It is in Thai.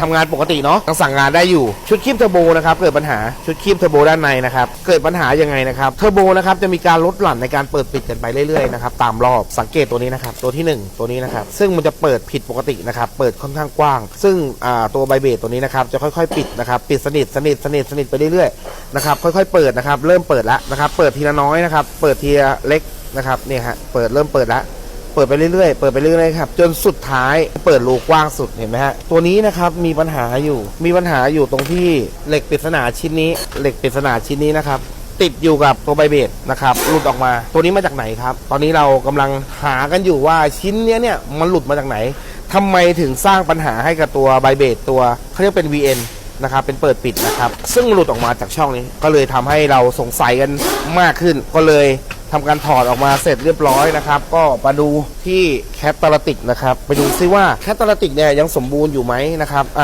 ทำงานปกติเนาะยังสั่งงานได้อยู่ชุดคีบเทอร์โบนะครับเกิดปัญหาชุดคีบเทอร์โบด้านในนะครับเกิดปัญหายังไงนะครับเทอร์โบนะครับจะมีการลดหลั่นในการเปิดปิดกันไปเรื่อยๆนะครับตามรอบสังเกตตัวนี้นะครับตัวที่หนึ่งตัวนี้นะครับซึ่งมันจะเปิดผิดปกตินะครับเปิดค่อนข้างกว้าง ซึ่งอ่าตัวไบเบตตัวนี้นะครับจะค่อยๆ ปิดนะครับปิดสนิทสนิทสนิทสนิทไปเรื่อยๆนะครับค่อยๆเปิดนะครับเริ่มเปิดแล้วนะครับเปิดทีละน้อยนะครับเปิดทีละเล็กนะครับเนี่ยฮะเปิดเริ่มเปิดแล้ว เปิดไปเรื่อยๆ เปิดไปเรื่อยๆครับ จนสุดท้ายเปิดรูกว้างสุดเห็นไหมฮะ ตัวนี้นะครับมีปัญหาอยู่ มีปัญหาอยู่ตรงที่เหล็กปริศนาชิ้นนี้ เหล็กปริศนาชิ้นนี้นะครับติดอยู่กับตัวใบเบดนะครับหลุดออกมา ตัวนี้มาจากไหนครับ ตอนนี้เรากำลังหากันอยู่ว่าชิ้นเนี้ยเนี่ยมันหลุดมาจากไหนทำไมถึงสร้างปัญหาให้กับตัวใบเบดตัวเขาเรียกเป็น VN นะครับเป็นเปิดปิดนะครับ ซึ่งหลุดออกมาจากช่องนี้ ก็เลยทำให้เราสงสัยกันมากขึ้น ก็เลย ทำการถอดออกมาเสร็จเรียบร้อยนะครับ ก็มาดูที่แคตตาลติกนะครับ ไปดูซิว่าแคตตาลติกเนี่ยยังสมบูรณ์อยู่ไหมนะครับอะ